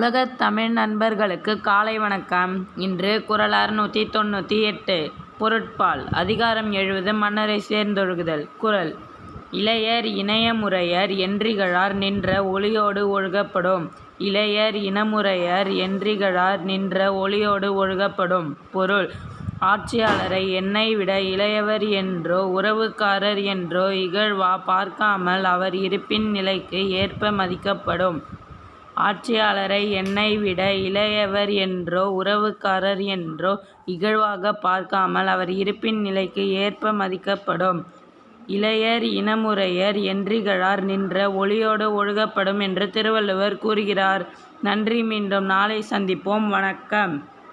உலகத் தமிழ் நண்பர்களுக்கு காலை வணக்கம். இன்று குரல் அறுநூற்றி தொண்ணூற்றி எட்டு. பொருட்பால். அதிகாரம் எழுவது மன்னரை சேர்ந்தொழுகுதல். குரல் இளையர் இணையமுறையர் என்றிகழார் நின்ற ஒளியோடு ஒழுகப்படும். இளையர் இனமுறையர் என்றிகழார் நின்ற ஒளியோடு ஒழுகப்படும். பொருள். ஆட்சியாளரை என்னை விட இளையவர் என்றோ உறவுக்காரர் என்றோ இகழ்வா பார்க்காமல் அவர் இருப்பின் நிலைக்கு ஏற்ப மதிக்கப்படும். ஆட்சியாளரை என்னை விட இளையவர் என்றோ உறவுக்காரர் என்றோ இகழ்வாக பார்க்காமல் அவர் இருப்பின் நிலைக்கு ஏற்ப மதிக்கப்படும். இளையர் இனமுறையர் என்றிகழார் நின்ற ஒளியோடு ஒழுகப்படும் என்று திருவள்ளுவர் கூறுகிறார். நன்றி மீண்டும் நாளை சந்திப்போம். வணக்கம்.